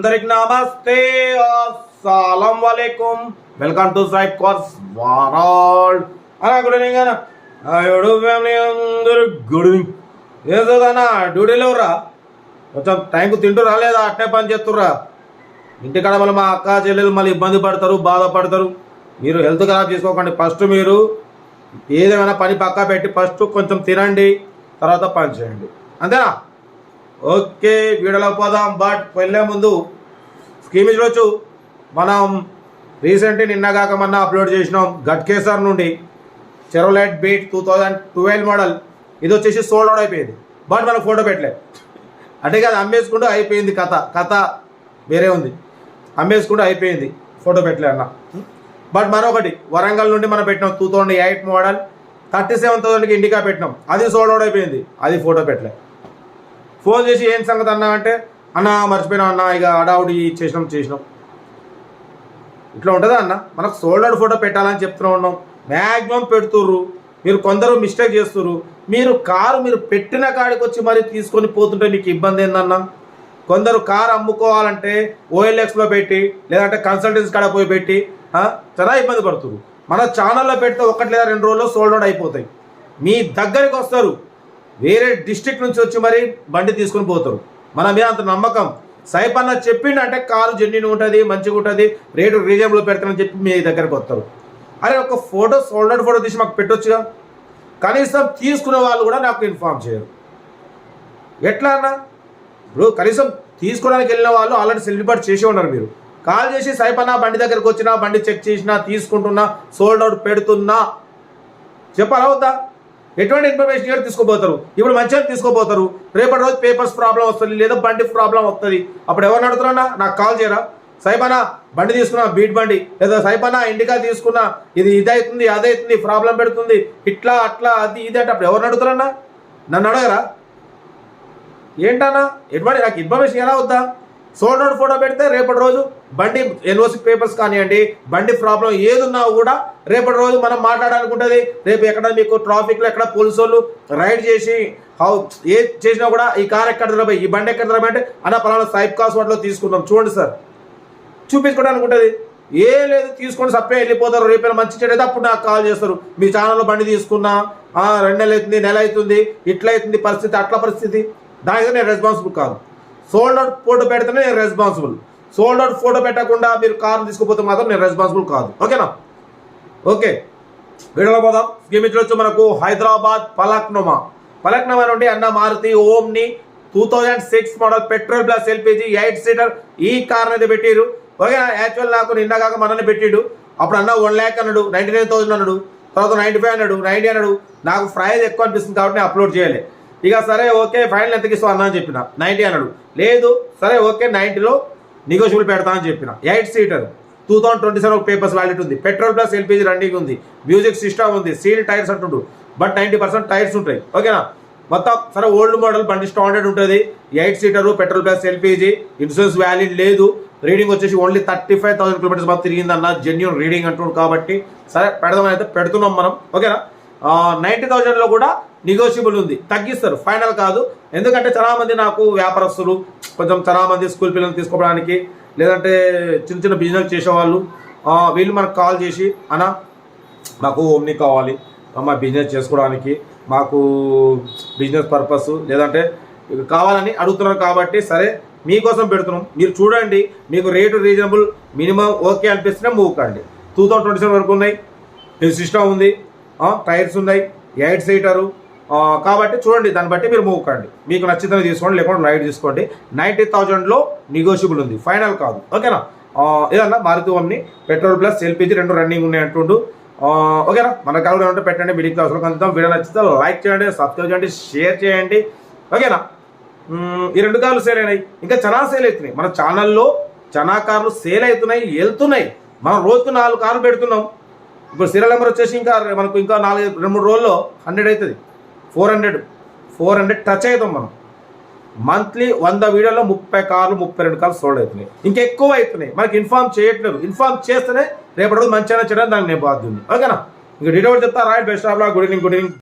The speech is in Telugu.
అందరికి నమస్తే. అస్సలం వాలేకుం welcome to side course world అన్నా గుడ్ ఈవినింగ్ అన్న. ఎవడు ఫ్యామిలీ అందరూ గుడ్ ఈవినింగ్. ఏం చదువునా డ్యూటీలో రా కొంచెం టైంకు తింటూ రాలేదా? అట్నే పని చేస్తుర్రా? ఇంటికాడ మళ్ళీ మా అక్క చెల్లెలు మళ్ళీ ఇబ్బంది పడతారు బాధపడతారు. మీరు హెల్త్ ఖరాబ్ చేసుకోకండి. ఫస్ట్ మీరు ఏదేమైనా పని పక్కా పెట్టి ఫస్ట్ కొంచెం తినండి తర్వాత పని చేయండి. అంతేనా? ఓకే వీడియోలో పోదాం. బట్ వెళ్ళే ముందు స్కీమ్ చూడొచ్చు మనం రీసెంట్లీ నిన్నగాక మొన్న అప్లోడ్ చేసినాం గట్కేసర్ నుండి Chevrolet Beat two thousand twelve model. ఇది వచ్చేసి సోల్డ్ అవుట్ అయిపోయింది. బట్ మనకు ఫోటో పెట్టలేదు అంటే కాదు అమ్మేసుకుంటూ అయిపోయింది కథ. కథ వేరే ఉంది. అమ్మేసుకుంటూ అయిపోయింది. ఫోటో పెట్టలే అన్న. బట్ మరొకటి వరంగల్ నుండి మనం పెట్టినాం two thousand eight model. Thirty seven థౌసండ్కి Indica పెట్టినాం. అది సోల్డ్ అవుట్ అయిపోయింది. అది ఫోటో పెట్టలే. ఫోన్ చేసి ఏం సంగతి అన్నా అంటే అన్న మర్చిపోయినా అన్న ఇక అడావుడి చేసినాం చేసినాం. ఇట్లా ఉంటుందా అన్న? మనకు సోల్డర్ ఫోటో పెట్టాలని చెప్తూనే ఉన్నాం. మ్యాక్సిమం పెడుతుర్రు. మీరు కొందరు మిస్టేక్ చేస్తుర్రు. మీరు కారు మీరు పెట్టిన కాడికి వచ్చి మరి తీసుకొని పోతుంటే మీకు ఇబ్బంది ఏందన్నా? కొందరు కారు అమ్ముకోవాలంటే ఓఎల్ఎక్స్లో పెట్టి లేదంటే కన్సల్టెన్సీ కాడ పోయి పెట్టి చాలా ఇబ్బంది పడుతున్నారు మన ఛానల్లో పెడితే ఒకటి లేదా రెండు రోజుల్లో సోల్డ్ అవుట్ అయిపోతాయి. మీ దగ్గరికి వస్తారు. వేరే డిస్ట్రిక్ట్ నుంచి వచ్చి మరి బండి తీసుకొని పోతారు. మన మీద అంత నమ్మకం. సైప్ అన్న చెప్పిండంటే కారు జెన్యున్ ఉంటుంది మంచిగా ఉంటుంది రేటు రీజనబుల్ పెడతానని చెప్పి మీ దగ్గరకు వస్తారు. అరే ఒక ఫోటో సోల్డర్ ఫోటో తీసి మాకు పెట్టొచ్చుగా? కనీసం తీసుకునే వాళ్ళు కూడా నాకు ఇన్ఫార్మ్ చేయరు. ఎట్లా అన్న? ఇప్పుడు కనీసం తీసుకోవడానికి వెళ్ళిన వాళ్ళు ఆల్రెడీ సెలిబ్రేట్ చేసి ఉన్నారు మీరు. కాల్ చేసి సైపన్నా బండి దగ్గరకు వచ్చినా బండి చెక్ చేసినా తీసుకుంటున్నా సోల్డ్ అవుట్ పెడుతున్నా. చెప్పాలా వద్దా? ఎటువంటి ఇన్ఫర్మేషన్ ఇవ్వడం తీసుకోపోతారు ఇప్పుడు మంచిగా తీసుకోపోతారు రేపటి రోజు పేపర్స్ ప్రాబ్లం వస్తుంది లేదా బండి ప్రాబ్లం వస్తుంది. అప్పుడు ఎవరిని అడుగుతున్నా నాకు కాల్ చేయరా? సైపనా బండి తీసుకున్నా బీట్ బండి. లేదా సైపనా ఇండికా తీసుకున్నా ఇది ఇదైతుంది అదైతుంది ప్రాబ్లం పెడుతుంది ఇట్లా అట్లా అది ఇది అంటే అప్పుడు ఎవరిని అడుగుతారన్నా నన్ను అడగరా? ఏంటన్నా? ఎటువంటి నాకు ఇన్ఫర్మేషన్ ఎలా వద్దా? సోల్డ్ ఫోటో పెడితే రేపటి రోజు బండి ఎన్ఓసి పేపర్స్ కానివ్వండి బండి ప్రాబ్లం ఏదున్నా కూడా రేపటి రోజు మనం మాట్లాడాలనుకుంటుంది. రేపు ఎక్కడ మీకు ట్రాఫిక్లో ఎక్కడ పోలీసు వాళ్ళు రైడ్ చేసి హౌ ఏ చేసినా కూడా ఈ కార్ ఎక్కడ దిరబాయి ఈ బండి ఎక్కడ దిరబాయి అంటే అన్న పలానా సైప్ కాస్ వాటిలో తీసుకుందాం. చూడండి సార్. చూపించుకోవడానికి ఉంటుంది ఏ లేదు తీసుకొని సప్పే వెళ్ళిపోతారు. రేపైనా మంచి చెడు అప్పుడు నాకు కాల్ చేస్తారు. మీ ఛానల్లో బండి తీసుకున్నా రెండు నెలలు అవుతుంది నెల అవుతుంది ఇట్లా అవుతుంది పరిస్థితి అట్లా పరిస్థితి. దానికి నేను రెస్పాన్సిబుల్ కాదు. సోల్డ్ అవుట్ ఫోటో పెడితేనే నేను రెస్పాన్సిబుల్ సోల్డ్ అవుట్ ఫోటో పెట్టకుండా మీరు కార్ తీసుకుపోతే మాత్రం నేను రెస్పాన్సిబుల్ కాదు. ఓకేనా ఓకే వీడియోలో పోదాం. స్కీమ్ ఇచ్చొచ్చు మనకు హైదరాబాద్ పలక్నమా. పలక్నమా నుండి అన్న Maruti Omni two thousand six model petrol plus LPG eight seater ఈ కార్ అయితే పెట్టిరు ఓకే యాక్చువల్ నాకు నిన్న కాక మనల్ని పెట్టిడు. అప్పుడు అన్న వన్ ల్యాక్ అన్నాడు నైంటీ నైన్ థౌసండ్ అన్నాడు తర్వాత నైంటీ ఫైవ్ అన్నాడు నైంటీ అన్నాడు. నాకు ప్రైజ్ ఎక్కువ అనిపిస్తుంది కాబట్టి నేను అప్లోడ్ చేయాలి. ఇక సరే ఓకే ఫైనల్ ఎంతకి ఇస్తావు అన్నా అని చెప్పిన. నైంటీ అన్నాడు. లేదు సరే ఓకే నైంటీలో నెగోషియబుల్ పెడతా అని చెప్పిన. Eight seater. Two thousand twenty seven papers valid ఉంది. పెట్రోల్ ప్లస్ ఎల్పిజి రన్నింగ్ ఉంది. మ్యూజిక్ సిస్టమ్ ఉంది. సీల్ టైర్స్ అంటుండు. బట్ నైంటీ పర్సెంట్ టైర్స్ ఉంటాయి. ఓకేనా? మొత్తం సరే ఓల్డ్ మోడల్ బండి స్టాండర్డ్ ఉంటుంది. Eight seater petrol plus LPG insurance valid లేదు. రీడింగ్ వచ్చేసి only thirty five thousand kilometres మాత్రం తిరిగిందన్న జెన్యున్ రీడింగ్ అంటుండు కాబట్టి సరే పెడదామని అయితే పెడుతున్నాం మనం. ఓకేనా? నైంటీ థౌజండ్లో కూడా నెగోషియబుల్ ఉంది. తగ్గిస్తారు. ఫైనల్ కాదు. ఎందుకంటే చాలామంది నాకు వ్యాపారస్తులు కొంచెం చాలామంది స్కూల్ పిల్లలు తీసుకోవడానికి లేదంటే చిన్న చిన్న బిజినెస్ చేసేవాళ్ళు వీళ్ళు మనకు కాల్ చేసి అన్న మాకు ఓమ్ని కావాలి. మా బిజినెస్ చేసుకోవడానికి మాకు బిజినెస్ పర్పస్ లేదంటే కావాలని అడుగుతున్నారు కాబట్టి సరే మీకోసం పెడుతున్నాం. మీరు చూడండి మీకు రేటు రీజనబుల్ మినిమం ఓకే అనిపిస్తేనే మూవ్ కండి. టూ థౌసండ్ ట్వంటీ సెవెన్ వరకు ఉన్నాయి. సిస్టమ్ ఉంది? టైర్స్ ఉన్నాయి. ఎయిట్ సీటరు కాబట్టి చూడండి దాన్ని బట్టి మీరు మూవ్ కండి. మీకు నచ్చితేనే తీసుకోండి లేకుంటే లైట్ తీసుకోండి. నైంటీ థౌజండ్లో నెగోషియబుల్ ఉంది. ఫైనల్ కాదు. ఓకేనా? ఏదన్నా Maruti Omni petrol plus LPG రెండు రన్నింగ్ ఉన్నాయి అంటుండు. ఓకేనా? మన కావాలి ఉంటే పెట్టండి మిడిల్ క్లాస్లో కొంచెం వీడియో నచ్చితే లైక్ చేయండి సబ్స్క్రైబ్ చేయండి షేర్ చేయండి. ఓకేనా? ఈ రెండు కార్లు సేల్ అయినాయి. ఇంకా చాలా సేల్ అవుతున్నాయి. మన ఛానల్లో చాలా కార్లు సేల్ అవుతున్నాయి వెళ్తున్నాయి. మనం రోజుకు నాలుగు కార్లు పెడుతున్నాం. ఇప్పుడు సీరియల్ నెంబర్ వచ్చేసి ఇంకా మనకు ఇంకా నాలుగు రెండు మూడు రోజుల్లో హండ్రెడ్ అవుతుంది. Four hundred. Four hundred touch అవుతాం మనం. మంత్లీ వంద వీడియోలో ముప్పై కార్లు ముప్పై రెండు కార్లు సోల్డ్ అవుతున్నాయి. ఇంకా ఎక్కువ అవుతున్నాయి. మనకి ఇన్ఫార్మ్ చేయట్లేదు. ఇన్ఫార్మ్ చేస్తేనే రేపటి రోజు మంచిగా చేయడం దానికి నేను బాధ్యుంది ఓకేనా? ఇంకా డీటెయిల్ చెప్తా. Right best of good evening good evening